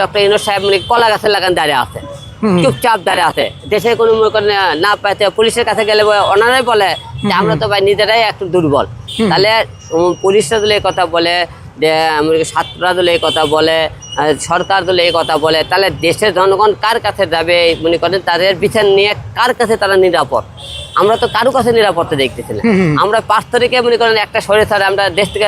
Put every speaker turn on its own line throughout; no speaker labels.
Doctor ইনোর সাহেব মানে কলা গাছের লাগান দাঁড়িয়ে আছে। চুপচাপ দাঁড়িয়ে আছে। দেশে কোনো মনে করেন না পাইতে পুলিশের কাছে গেলে ওনারাই বলে যে আমরা তো ভাই নিজেরাই একটু দুর্বল। তাহলে পুলিশরা দিলে কথা বলে যে ছাত্ররা কথা বলে সরকার দিলে এই কথা বলে তাহলে দেশের জনগণ কার কাছে যাবে? মনে করেন তাদের বিচার নিয়ে কার কাছে তারা নিরাপদ? আমরা তো কারও কাছে নিরাপত্তা দেখতেছি না। আমরা পাঁচ তারিখে মনে করেন একটা শরীর আমরা দেশ থেকে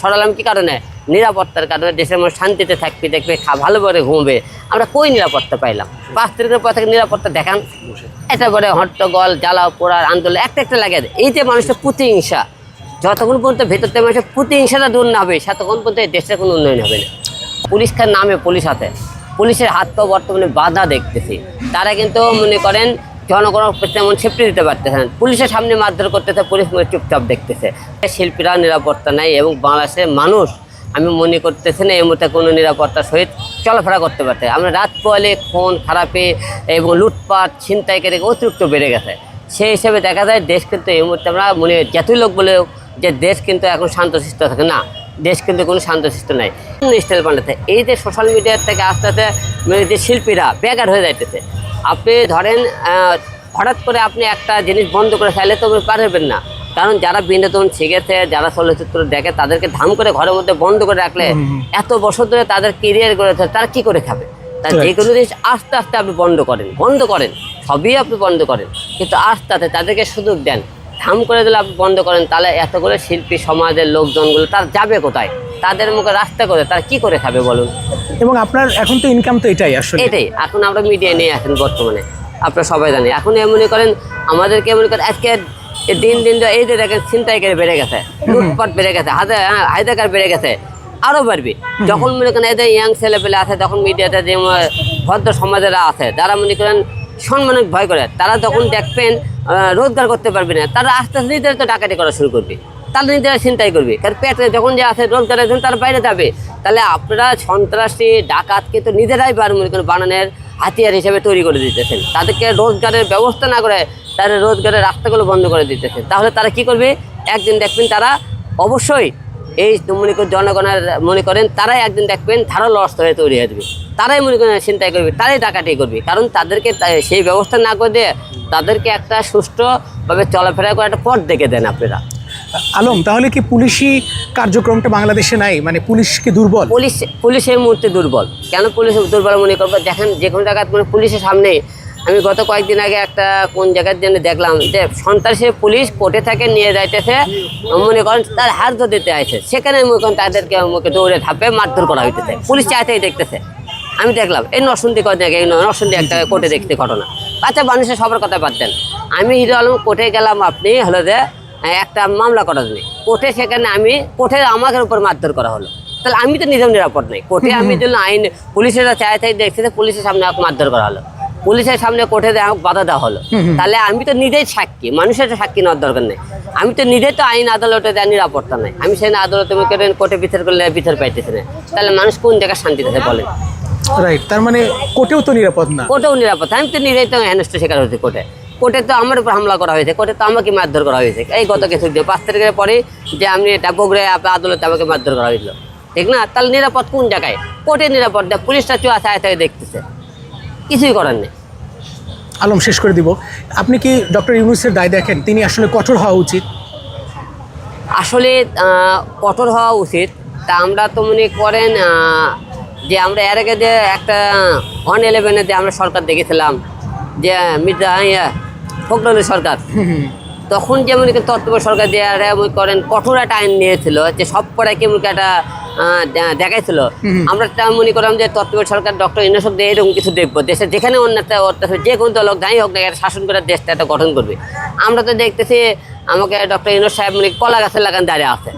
সরালাম কি কারণে? নিরাপত্তার কারণে দেশের মানুষ শান্তিতে থাকবে দেখবে খা- ভালো করে ঘুমবে। আমরা কই নিরাপত্তা পাইলাম? পাঁচ তারিখের পর থেকে নিরাপত্তা দেখান। এটা করে হট্টগোল জ্বালাও পোড়ার আন্দোলন একটা একটা লাগে। এই যে মানুষের প্রতিহিংসা যতক্ষণ পর্যন্ত ভেতর থেকে মানুষের প্রতিহিংসাটা দূর না হবে ততক্ষণ পর্যন্ত এই দেশের কোনো উন্নয়ন হবে না। পুলিশকার নামে পুলিশ হাতে। পুলিশের হাত তো বর্তমানে বাধা দেখতেছি। তারা কিন্তু মনে করেন জনগণ তেমন সেফটি দিতে পারতেছে না। পুলিশের সামনে মারধর করতেছে পুলিশ মনে চুপচাপ দেখতেছে। শিল্পীরা নিরাপত্তা নাই এবং বাংলাদেশের মানুষ আমি মনে করতেছি না এই মুহূর্তে কোনো নিরাপত্তার সহিত চলাফেরা করতে পারতে। আমরা রাত পোয়ালে খুন, খারাপে এবং লুটপাট ছিনতাইকারী অতিরিক্ত বেড়ে গেছে। সেই হিসেবে দেখা যায় দেশ কিন্তু এই মুহূর্তে আমরা মনে যতই লোক বলে যে দেশ কিন্তু এখন শান্তশিষ্ট থাকে না। দেশ কিন্তু কোনো শান্তশিষ্ট নাই। স্টাইল পাল্টাতে এই যে সোশ্যাল মিডিয়ার থেকে আস্তে আস্তে মানে যে শিল্পীরা বেকার হয়ে যাইতেছে। আপনি ধরেন হঠাৎ করে আপনি একটা জিনিস বন্ধ করে ফেলে তো পারবেন না। কারণ যারা বিনোদন শিখেছে যারা চলচ্চিত্র দেখে তাদেরকে ধাম করে ঘরের মধ্যে বন্ধ করে রাখলে এত বছর ধরে তাদের কেরিয়ার করেছে তারা কি করে খাবে? তাই যে কোনো জিনিস আস্তে আস্তে আপনি বন্ধ করেন বন্ধ করেন সবই আপনি বন্ধ করেন। কিন্তু আস্তে আস্তে তাদেরকে সুযোগ দেন ধাম করে দিলে আপনি বন্ধ করেন তাহলে এত করে শিল্পী সমাজের লোকজনগুলো তার যাবে কোথায়? তাদের মুখে রাস্তা করে তারা কি করে খাবে বলুন?
এবং আপনার এখন তো ইনকাম তো এটাই আসলে।
এটাই এখন আমরা মিডিয়া নিয়ে আসেন বর্তমানে আপনারা সবাই জানি এখন এ মনে করেন আমাদেরকে মনে করেন আজকে দিন দিন এই যে দেখেন ছিনতাইকারী বেড়ে গেছে, লুটপাট বেড়ে গেছে হায়দাকার বেড়ে গেছে আরও বাড়বে। যখন মনে করেন এদের ইয়াং ছেলে পেলে আছে, তখন মিডিয়াতে যে ভদ্র সমাজেরা আছে যারা মনে করেন সম্মানিক ভয় করে। তারা যখন দেখবেন রোজগার করতে পারবে না, তারা আস্তে আস্তে নিজেরা তো ডাকাতি করা শুরু করবে। তারা নিজেরা চিন্তাই করবে। কারণ পেটে যখন যে আছে রোজগারের জন্য তারা বাইরে যাবে। তাহলে আপনারা সন্ত্রাসী, ডাকাতকে তো নিজেরাই বার মনে করেন বানানোর হাতিয়ার হিসেবে তৈরি করে দিতেছেন। তাদেরকে রোজগারের ব্যবস্থা না করে তারা রোজগারের রাস্তাগুলো বন্ধ করে দিতেছে। তাহলে তারা কি করবে? একদিন দেখবেন তারা অবশ্যই এই মনে করেন জনগণের মনে করেন তারাই একদিন দেখবেন ধারালো অস্ত্র হয়ে তৈরি হয়ে তারাই মনে করেন চিন্তাই করবে তারাই ডাকাতি করবে। কারণ তাদেরকে সেই ব্যবস্থা না করে দিয়ে তাদেরকে একটা সুষ্ঠুভাবে চলাফেরা করে একটা পথ দেখে দেন আপনারা।
আলম তাহলে কি পুলিশি কার্যক্রমটা বাংলাদেশে নাই? মানে পুলিশ কি দুর্বল?
পুলিশ পুলিশ এই মুহূর্তে দুর্বল। কেন পুলিশ দুর্বল মনে করব? দেখেন যে কোনো জায়গায় মানে পুলিশের সামনে আমি গত কয়েকদিন আগে একটা কোন জায়গার জন্য দেখলাম যে সন্ত্রাসী পুলিশ কোর্টে থেকে নিয়ে যাইতেছে মনে করেন তার হাত দিতে আছে সেখানে মনে করেন তাদেরকে মুখে দৌড়ে ধাপে মারধর করা হইতেছে। পুলিশ চাইতেই দেখতেছে। আমি দেখলাম এই নরসুন্দি কয়েকদিন আগে এই নরসুন্দি একটা কোর্টে দেখতে ঘটনা। আচ্ছা মানুষের সবার কথা বাদ দেন। আমি হিরো আলম কোর্টে গেলাম আপনি হলো যে একটা মামলা করার জন্য। কোর্টে সেখানে আমি কোর্টে আমাকে উপর মারধর করা হলো। তাহলে আমি তো নিজেও নিরাপদ নেই। কোর্টে আমি জন্য আইন পুলিশেরা চাই তাই দেখছে পুলিশের সামনে আমাকে মারধর করা হলো। পুলিশের সামনে কোর্টে দিয়ে আমাকে বাধা দেওয়া হলো। তাহলে আমি তো নিজেই সাক্ষী মানুষের সাক্ষী নেওয়ার দরকার নেই। আমি তো নিজে তো আইন আদালতে দেওয়ার নিরাপত্তা নাই। আমি সেই আদালতে কোর্টে বিচার করলে বিচার পাইতেছে না। তাহলে মানুষ কোন জায়গায় শান্তিতে থাকে বলেন
রাইট তার মানে কোর্টেও তো নিরাপদ না।
কোর্টেও নিরাপদ। আমি তো নিজেই তো হেনস্থ শিকার হয়েছে কোর্টে। কোর্টে তো আমার উপর হামলা করা হয়েছে কোর্টে তো আমাকে মারধর করা হয়েছে। এই গত কিছু দিন পাঁচ তারিখের পরে যে আমি এটা বগড়ে আদালতে আমাকে মারধর করা হয়েছিল। ঠিক না? তাহলে নিরাপদ কোন জায়গায়? কোর্টে নিরাপদ পুলিশটা চুয়া চায় থেকে দেখতেছে। কিছুই করার নেই।
আলম শেষ করে দিব। আপনি কি ডক্টর ইউনুসের দায় দেখেন? তিনি আসলে কঠোর হওয়া উচিত।
আসলে কঠোর হওয়া উচিত। তা আমরা তো মনে করেন যে আমরা এর আগে যে একটা ওয়ান ইলেভেনে যে আমরা সরকার দেখেছিলাম যে মির্জা ইয়া ফখরুলের সরকার। তখন যেমন তত্ত্ব সরকার যে করেন কঠোর একটা আইন নিয়েছিল যে সব পড়ায় কেমন কি একটা দেখাইছিল। আমরা তা মনে করলাম যে তত্ত্ব সরকার ডক্টর ইনসব দিয়ে এরকম কিছু দেখব। দেশে যেখানে অন্যটা অত্যাচার যে কোনো দল যাই হোক না শাসন করে দেশটা একটা গঠন করবে। আমরা তো দেখতেছি আমাকে ডক্টর ইনোর সাহেব মানে কলা গাছের লাগান দাঁড়িয়ে আছে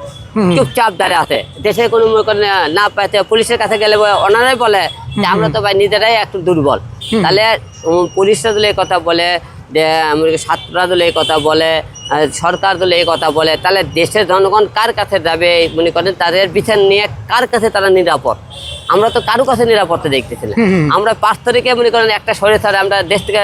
চুপচাপ দাঁড়িয়ে আছে। দেশে কোনো মনে করেন না পাইতে পুলিশের কাছে গেলে ওনারাই বলে যে আমরা তো ভাই নিজেরাই একটু দুর্বল। তাহলে পুলিশরা দিলে কথা বলে যে ছাত্ররা দিলে এই কথা বলে সরকার দিলে এই কথা বলে তাহলে দেশের জনগণ কার কাছে যাবে? মনে করেন তাদের বিচার নিয়ে কার কাছে তারা নিরাপদ? আমরা তো কারও কাছে নিরাপত্তা দেখতেছি না। আমরা পাঁচ তারিখে মনে করেন একটা শরীর ছাড়া আমরা দেশ থেকে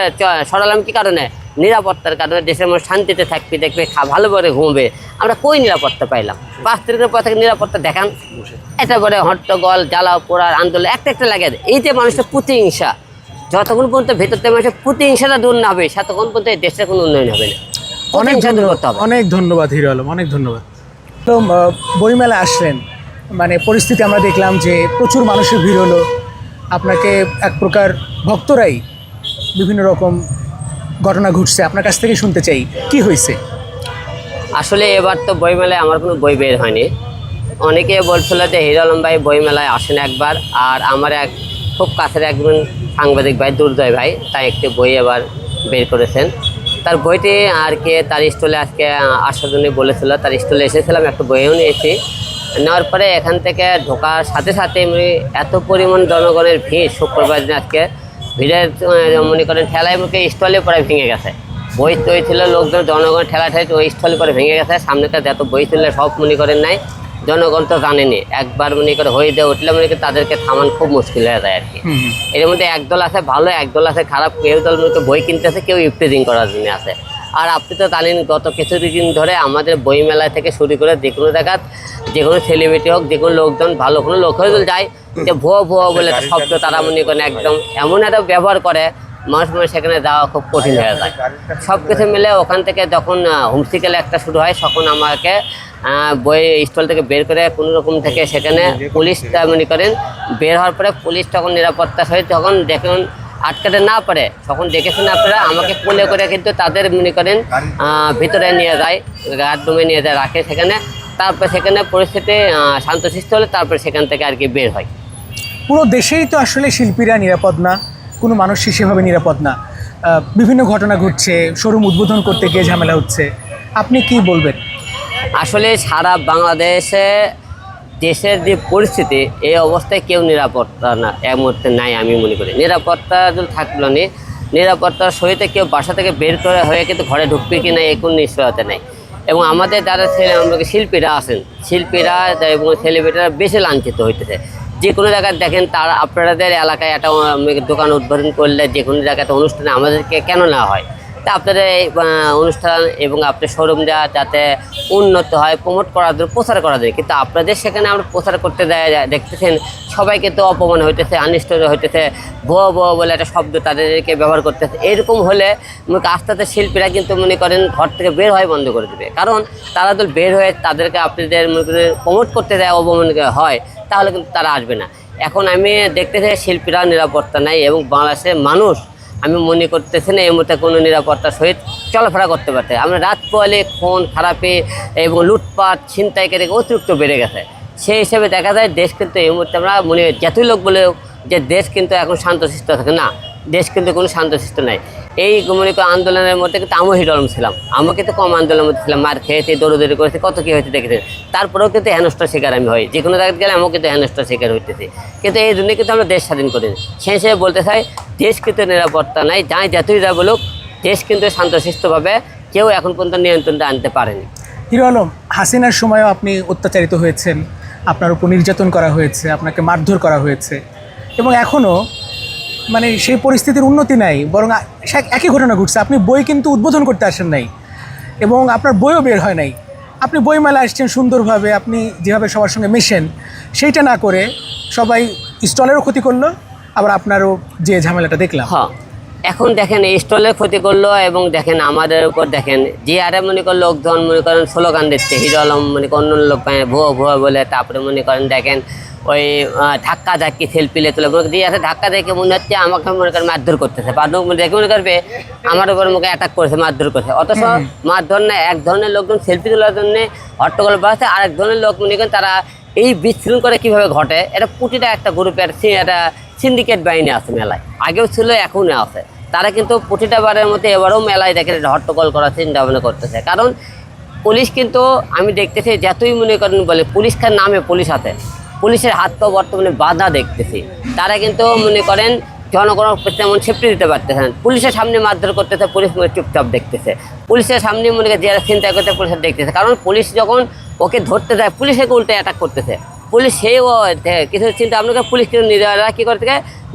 সরালাম কি কারণে? নিরাপত্তার কারণে দেশের মানুষ শান্তিতে থাকবে দেখবে ভালো করে ঘুমবে। আমরা কই নিরাপত্তা পাইলাম? পাঁচ তারিখের পর থেকে নিরাপত্তা দেখান। এটা পরে হট্টগোল জ্বালাও পোড়ার আন্দোলন একটা একটা লাগে। এই যে মানুষের প্রতিহিংসা যতক্ষণ পর্যন্ত ভেতর থেকে মানুষের প্রতিহিংসাটা দূর না হবে ততক্ষণ পর্যন্ত এই দেশের কোনো উন্নয়ন হবে না।
অনেক অনেক ধন্যবাদ হিরো আলম অনেক ধন্যবাদ। তো বইমেলা আসলেন মানে পরিস্থিতি আমরা দেখলাম যে প্রচুর মানুষের ভিড় হলো। আপনাকে এক প্রকার ভক্তরাই বিভিন্ন রকম ঘটনা ঘটছে। আপনার কাছ থেকে শুনতে চাই কি হয়েছে?
আসলে এবার তো বইমেলায় আমার কোনো বই বের হয়নি। অনেকে বলছিল যে হিরো আলম ভাই বইমেলায় আসেন একবার আর আমার এক খুব কাছের একজন সাংবাদিক ভাই দুর্জয় ভাই, তাই একটি বই এবার বের করেছেন। তার বইটি আর কি, তার স্টলে আজকে আসার জন্য বলেছিল, তার স্টলে এসেছিলাম একটা বইও নিয়েছি। নেওয়ার পরে এখান থেকে ঢোকার সাথে সাথে এমনি এত পরিমাণ জনগণের ভিড়, শুক্রবার দিন আজকে ভিড়ের মনে করেন ঠেলায় মুখে স্টলে পরে ভেঙে গেছে। বই তৈরি ছিল, লোকজন জনগণ ঠেলা ঠেলে ওই স্টলে পরে ভেঙে গেছে। সামনেকার যত বই ছিল সব মনে করেন নাই। জনগণ তো জানেনি। একবার মনে করে হয়ে দিয়ে উঠলে মনে করে তাদেরকে থামান খুব মুশকিল হয়ে যায় আর কি। এর মধ্যে একদল আছে ভালো একদল আছে খারাপ কেউ দল মনে বই কিনতেছে কেউ ইফটিজিং করার জন্য আছে। আর আপনি তো জানেন গত কিছুদিন ধরে আমাদের বই মেলা থেকে শুরু করে যে কোনো জায়গাত যে কোনো সেলিব্রিটি হোক যে কোনো লোকজন ভালো কোনো লোক হয়ে যায় যে ভুয়ো ভুয়ো বলে শব্দ তারা মনে করেন একদম এমন একটা ব্যবহার করে মানুষ মানে সেখানে যাওয়া খুব কঠিন হয়ে যায়। সব কিছু মিলে ওখান থেকে যখন হোমসিকেল একটা শুরু হয় তখন আমাকে বই স্টল থেকে বের করে কোনো রকম থেকে সেখানে পুলিশ মনে করেন। বের হওয়ার পরে পুলিশ তখন নিরাপত্তা সহিত তখন দেখুন আটকাতে না পারে। তখন দেখেছেন আপনারা আমাকে কোলে করে কিন্তু তাদের মনে করেন ভিতরে নিয়ে যায় গার্ড রুমে নিয়ে যায় রাখে সেখানে। তারপর সেখানে পরিস্থিতি আহ, শান্তশিষ্ট হলে তারপর সেখান থেকে আর কি বের হয়।
পুরো দেশেই তো আসলে শিল্পীরা নিরাপদ না কোনো মানুষ সেভাবে নিরাপদ না। বিভিন্ন ঘটনা ঘটছে শোরুম উদ্বোধন করতে গিয়ে ঝামেলা হচ্ছে। আপনি কি বলবেন?
আসলে সারা বাংলাদেশে দেশের যে পরিস্থিতি, এই অবস্থায় কেউ নিরাপত্তা না এক মুহূর্তে নাই আমি মনে করি। নিরাপত্তা যদি থাকল নি, নিরাপত্তার সহিত কেউ বাসা থেকে বের করে হয়ে কিন্তু ঘরে ঢুকবে কি না, এই কোনো নিশ্চয়তা নেই। এবং আমাদের যারা ছেলে আমাদের শিল্পীরা আছেন? শিল্পীরা এবং সেলিব্রিটিরা বেশি লাঞ্ছিত হইতেছে। যে কোনো জায়গায় দেখেন তার, আপনাদের এলাকায় একটা দোকান উদ্বোধন করলে যে কোনো জায়গায় একটা অনুষ্ঠানে আমাদেরকে কেন নেওয়া হয়? তা আপনাদের এই অনুষ্ঠান এবং আপনার শোরুম দেওয়া যাতে উন্নত হয় প্রমোট করার জন্য প্রচার করা যায়। কিন্তু আপনাদের সেখানে আমরা প্রচার করতে দেয় যায়- দেখতেছেন, সবাইকে তো অপমান হইতেছে অনিষ্ট হইতেছে, ভুয়ো ভুয়ো বলে একটা শব্দ তাদেরকে ব্যবহার করতেছে। এরকম হলে আস্তে আস্তে শিল্পীরা কিন্তু মনে করেন ঘর থেকে বের হয় বন্ধ করে দেবে। কারণ তারা তো বের হয়ে তাদেরকে আপনাদের মনে করেন প্রমোট করতে দেয় অপমান হয়, তাহলে কিন্তু তারা আসবে না। এখন আমি দেখতেছি শিল্পীরা নিরাপত্তা নাই এবং বাংলাদেশের মানুষ আমি মনে করতেছি না এই মুহূর্তে কোনো নিরাপত্তার সহিত চলাফেরা করতে পারতে। আমরা রাত পোয়ালে খুন, খারাপে এবং লুটপাট, ছিনতাই কেটে অতিরিক্ত বেড়ে গেছে। সেই হিসেবে দেখা যায় দেশ কিন্তু এই মুহূর্তে আমরা মনে যতই লোক বলেও যে দেশ কিন্তু এখন শান্ত শান্তশিষ্ট থাকে না। দেশ কিন্তু কোনো শান্তশিষ্ট নাই। এই মনে করো আন্দোলনের মধ্যে কিন্তু আমিও হিরম ছিলাম। আমাকে তো কম আন্দোলনের মধ্যে ছিলাম। মার খেয়েছি, দৌড়দৌড়ি করেছি, কত কী হয়েছে দেখেছে তারপরেও কিন্তু হেনস্থার শিকার আমি হই। যে কোনো জায়গায় গেলে আমিও কিন্তু হেনস্থার শিকার হইতেছি। কিন্তু এই জন্য কিন্তু আমরা দেশ স্বাধীন করিনি সেই হিসেবে বলতে চাই, দেশ কিন্তু নিরাপত্তা নাই। যাই যতই যা বলুক, দেশ কিন্তু শান্তশিষ্টভাবে কেউ এখন পর্যন্ত নিয়ন্ত্রণটা আনতে পারেনি।
হিরো আলম, হাসিনার সময়ও আপনি অত্যাচারিত হয়েছেন। আপনার উপর নির্যাতন করা হয়েছে, আপনাকে মারধর করা হয়েছে। এবং এখনও মানে সেই পরিস্থিতির উন্নতি নাই, বরং একই ঘটনা ঘটছে। আপনি বই কিন্তু উদ্বোধন করতে আসেন নাই এবং আপনার বইও বের হয় নাই। আপনি বইমেলা আসছেন সুন্দরভাবে, আপনি যেভাবে সবার সঙ্গে মেশেন, সেইটা না করে সবাই স্টলেরও ক্ষতি করল, আবার আপনারও যে ঝামেলাটা দেখলাম।
হ্যাঁ এখন দেখেন স্টলের ক্ষতি করল এবং দেখেন আমাদের উপর দেখেন যে আরে মনে করেন লোকজন মনে করেন স্লোগান দিচ্ছে, হিরো আলম মনে করেন অন্য লোক ভুয়ো ভুয়ো বলে, তারপরে মনে করেন দেখেন ওই ধাক্কা ধাক্কি সেলফি তুলে মনে দিয়ে আছে ধাক্কা দেখে মনে হচ্ছে আমাকে মনে করেন মারধর করতেছে। মারধর দেখে মনে করবে আমার উপর মুখে অ্যাটাক করেছে মারধর করেছে। অথচ মারধর না এক ধরনের লোকজন সেলফি তোলার জন্য হট্টগোল বাড়াচ্ছে আর এক ধরনের লোক মনে করেন তারা এই বিশৃঙ্খলা কীভাবে ঘটে এটা প্রতিটা একটা গ্রুপের একটা সিন্ডিকেট বাহিনী আছে মেলায়। আগেও ছিল এখনও আছে। তারা কিন্তু প্রতিটা বারের মধ্যে এবারেও মেলায় দেখে হট্টগোল করার চিন্তা ভাবনা করতেছে। কারণ পুলিশ কিন্তু আমি দেখতেছি যতই মনে করেন বলে পুলিশের নামে পুলিশ আছে পুলিশের হাত পা বর্তমানে বাধা দেখতেছি। তারা কিন্তু মনে করেন জনগণের প্রতি তেমন সেফটি দিতে পারতেছে না পুলিশের সামনে মারধর করতেছে, পুলিশ মনে চুপচাপ দেখতেছে। পুলিশের সামনে মনে করেন যারা চিন্তা করতে পুলিশের দেখতেছে। কারণ পুলিশ যখন ওকে ধরতে যায় পুলিশকে উল্টে অ্যাটাক করতেছে। পুলিশ সেও কিছু চিন্তা আপনাকে পুলিশ কিন্তু নিজেরা কী করতে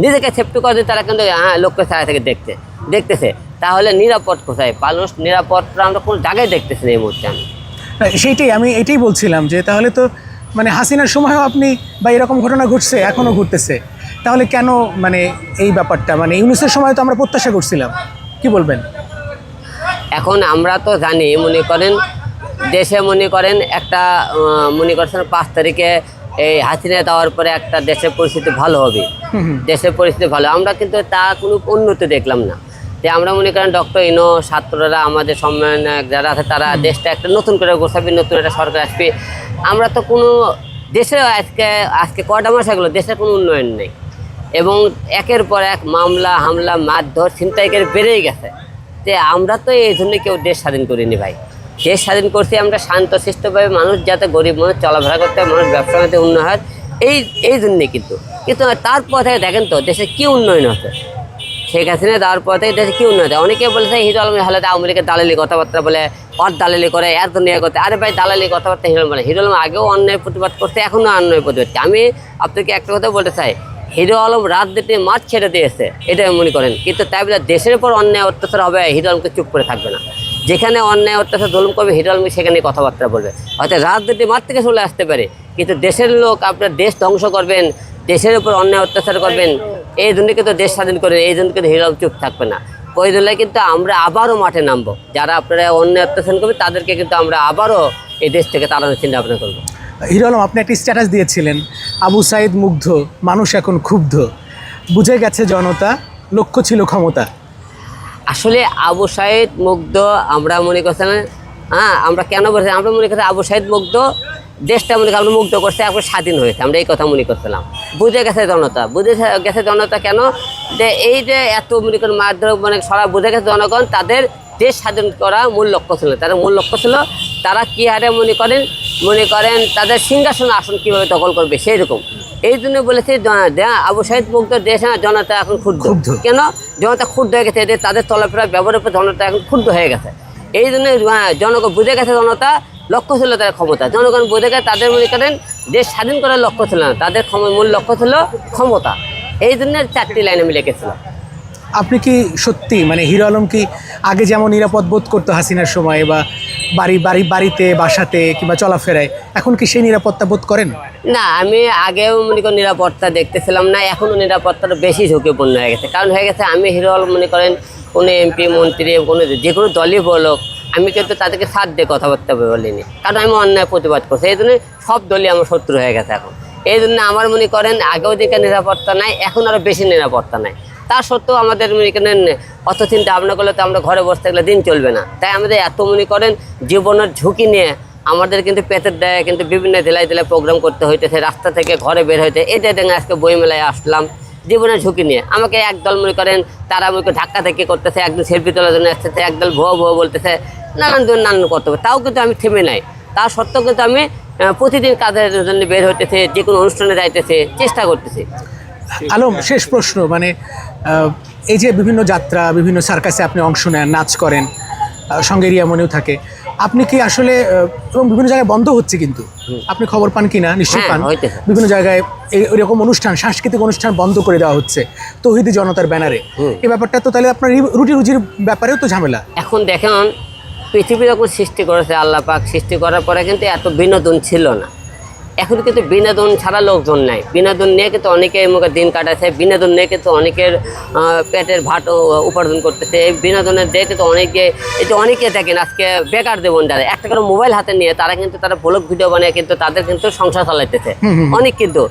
নিজেকে সেফটি করে তারা কিন্তু হ্যাঁ লোককে ছাড়া থেকে দেখতে দেখতেছে। তাহলে নিরাপদ কোথায়? মানুষ নিরাপদটা আমরা কোনো জায়গায় দেখতেছি না এই মুহূর্তে আমি।
সেইটাই, আমি এটাই বলছিলাম যে তাহলে তো মানে হাসিনার সময়ও আপনি বা এরকম ঘটনা ঘটছে এখনও ঘটতেছে। তাহলে কেন মানে এই ব্যাপারটা? মানে ইউনুসের সময় তো আমরা প্রত্যাশা করছিলাম। কি বলবেন?
এখন আমরা তো জানি মনে করেন দেশে মনে করেন একটা মনে করছেন পাঁচ তারিখে এই হাসিনা দেওয়ার পরে একটা দেশের পরিস্থিতি ভালো হবে। দেশের পরিস্থিতি ভালো। আমরা কিন্তু তা কোনো উন্নতি দেখলাম না। যে আমরা মনে করেন ডক্টর ইনো ছাত্ররা আমাদের সম্মেলনে যারা আছে তারা দেশটা একটা নতুন করে গোছাবে নতুন একটা সরকার আসবে। আমরা তো কোনো দেশের আজকে আজকে কটা মাস এগুলো দেশের কোনো উন্নয়ন নেই। এবং একের পর এক মামলা হামলা মারধর ছিনতাইকারী বেড়েই গেছে। যে আমরা তো এই জন্য কেউ দেশ স্বাধীন করিনি ভাই। দেশ স্বাধীন করছি আমরা শান্তশিষ্টভাবে মানুষ যাতে গরিব মানুষ চলাফেরা করতে হয়, মানুষ ব্যবসা বাণিজ্যে উন্নয়ন হয়। এই এই জন্যে কিন্তু। কিন্তু তারপর থেকে দেখেন তো দেশে কী উন্নয়ন হচ্ছে? শেখ হাসিনা দেওয়ার পর থেকে দেশে কী হয়? অনেকে বলেছে হিরো আলমের হালে আওয়ামী লীগের দালালি কথাবার্তা বলে, অর দালালি করে, এত নিয়ে করতে। আরে ভাই, দালালি কথাবার্তা হিরো বলে। হিরো আলম আগেও অন্যায় প্রতিবাদ করছে, এখনও অন্যায় প্রতিবাদ। আমি আপনাকে একটা কথা বলতে চাই। হিরো আলম রাত দিতে মাঠ ছেড়ে দিয়েছে, এটা মনে করেন? কিন্তু তাই বলে দেশের উপর অন্যায় অত্যাচার হবে হিরো আলমকে চুপ করে থাকবে না। যেখানে অন্যায় অত্যাচার, জুলুম করবে হিরো আলম সেখানে কথাবার্তা বলবে। হয়তো রাজনীতি মাঠ থেকে চলে আসতে পারে, কিন্তু দেশের লোক আপনার দেশ ধ্বংস করবেন, দেশের উপর অন্যায় অত্যাচার করবেন। এই জন্য কিন্তু দেশ স্বাধীন করে এই জন্য কিন্তু হিরো চুপ থাকবে না। ওই জন্য কিন্তু আমরা আবারও মাঠে নামবো। যারা আপনারা অন্য অত্যাচার করবে তাদেরকে কিন্তু আমরা আবারও এই দেশ থেকে তাড়ানোর চিন্তা ভাবনা করব।
হিরো আলম আপনি একটা স্ট্যাটাস দিয়েছিলেন আবু সাইদ মুগ্ধ মানুষ এখন ক্ষুব্ধ। বুঝে গেছে জনতা লক্ষ্য ছিল ক্ষমতা।
আসলে আবু সাইদ মুগ্ধ আমরা মনে করছেন হ্যাঁ আমরা কেন বলছি? আমরা মনে করছি আবু সাইদ মুগ্ধ দেশটা মনে করি আমরা মুগ্ধ করছে এখন স্বাধীন হয়েছে। আমরা এই কথা মনে করছিলাম। বুঝে গেছে জনতা। বুঝে গেছে জনতা কেন? যে এই যে এত মনে করেন মারধর মানে সারা বুঝে গেছে জনগণ তাদের দেশ স্বাধীন করা মূল লক্ষ্য ছিল। তাদের মূল লক্ষ্য ছিল তারা কী হারে মনে করেন মনে করেন তাদের সিংহাসন আসন কীভাবে দখল করবে সেই রকম এই জন্য বলেছে আবু সাইদ মুগ্ধ দেশ হ্যাঁ, জনতা এখন ক্ষুব্ধ। কেন? জনতা ক্ষুব্ধ হয়ে গেছে এদের তাদের চলাফেরা ব্যবহারের উপর জনতা এখন ক্ষুব্ধ হয়ে গেছে। এই জন্য জনগণ বুঝে গেছে জনতা লক্ষ্য ছিল তাদের ক্ষমতা। জনগণ বুঝে গেছে তাদের মনে করেন দেশ স্বাধীন করার লক্ষ্য ছিল না, তাদের মূল লক্ষ্য ছিল ক্ষমতা। এই জন্য চারটি লাইন আমি লিখেছিলাম।
আপনি কি সত্যি মানে হিরো আলম কি আগে যেমন নিরাপদ বোধ করতো হাসিনার সময় বা বাড়ি বাড়ি, বাড়িতে, বাসাতে কিংবা চলাফেরায়, এখন কি সেই নিরাপত্তা বোধ করেন?
না, আমি আগেও মনে করেন নিরাপত্তা দেখতেছিলাম না, এখনও নিরাপত্তাটা বেশি ঝুঁকিপূর্ণ হয়ে গেছে। কারণ হয়ে গেছে, আমি হিরো আলম মনে করেন কোনো এমপি, মন্ত্রী, কোনো যে কোনো দলই বলুক, আমি কিন্তু তাদেরকে সাথ দিয়ে কথাবার্তা বলিনি। কারণ আমি অন্যায় প্রতিবাদ করছি, এই জন্য সব দলই আমার শত্রু হয়ে গেছে এখন। এই জন্য আমার মনে করেন আগেও দিকে নিরাপত্তা নাই, এখন আরও বেশি নিরাপত্তা নাই। তা সত্ত্বেও আমাদের মনে করেন অত চিন্তা ভাবনা করলে তো আমরা ঘরে বসে থাকলে দিন চলবে না। তাই আমাদের এত মনে করেন, জীবনের ঝুঁকি নিয়ে আমাদের কিন্তু পেটের দেয় কিন্তু বিভিন্ন জেলায় জেলায় প্রোগ্রাম করতে হইতেছে, রাস্তা থেকে ঘরে বের হইতে। এটা দেখে আজকে বইমেলায় আসলাম, জীবনের ঝুঁকি নিয়ে। আমাকে একদল মনে করেন, তারা করেন ধাক্কা থেকে করতেছে, একদল সেলফি তোলার জন্য আসতেছে, একদল ভুয়ো ভুয়ো বলতেছে, নানান ধরনের, নানান কর্তব্য। তাও কিন্তু আমি থেমে নাই। তা সত্ত্বেও কিন্তু আমি প্রতিদিন কাজের জন্য বের হইতেছে যে কোনো অনুষ্ঠানে যাইতেছে, চেষ্টা করতেছি।
আলম শেষ প্রশ্ন মানে এই যে বিভিন্ন যাত্রা বিভিন্ন সার্কাসে আপনি অংশ নেন নাচ করেন সঙ্গে রিয়া মনেও থাকে আপনি কি আসলে এবং বিভিন্ন জায়গায় বন্ধ হচ্ছে কিন্তু? আপনি খবর পান কিনা? নিশ্চয়ই
হ্যাঁ,
পান। বিভিন্ন জায়গায় এই এরকম অনুষ্ঠান সাংস্কৃতিক অনুষ্ঠান বন্ধ করে দেওয়া হচ্ছে তহিদি জনতার ব্যানারে।
হুম।
এই ব্যাপারটা তো তাহলে আপনার রুটি রুজির ব্যাপারেও তো ঝামেলা।
এখন দেখেন পৃথিবী যখন সৃষ্টি করেছে আল্লাহ পাক সৃষ্টি করার পরে কিন্তু এত বিনোদন ছিল না। এখন কিন্তু বিনোদন ছাড়া লোকজন নাই। বিনোদন নিয়ে কিন্তু অনেকে মুখে দিন কাটাচ্ছে বিনোদন নিয়ে কিন্তু অনেকের পেটের ভাট উপার্জন করতেছে। এই বিনোদনের দিয়ে কিন্তু অনেকে এই যে অনেকে দেখেন আজকে বেকার দেবন যারা একটা করে মোবাইল হাতে নিয়ে তারা কিন্তু তারা ব্লগ ভিডিও বানিয়ে কিন্তু তাদের কিন্তু সংসার চালাইতেছে। অনেক কিন্তু।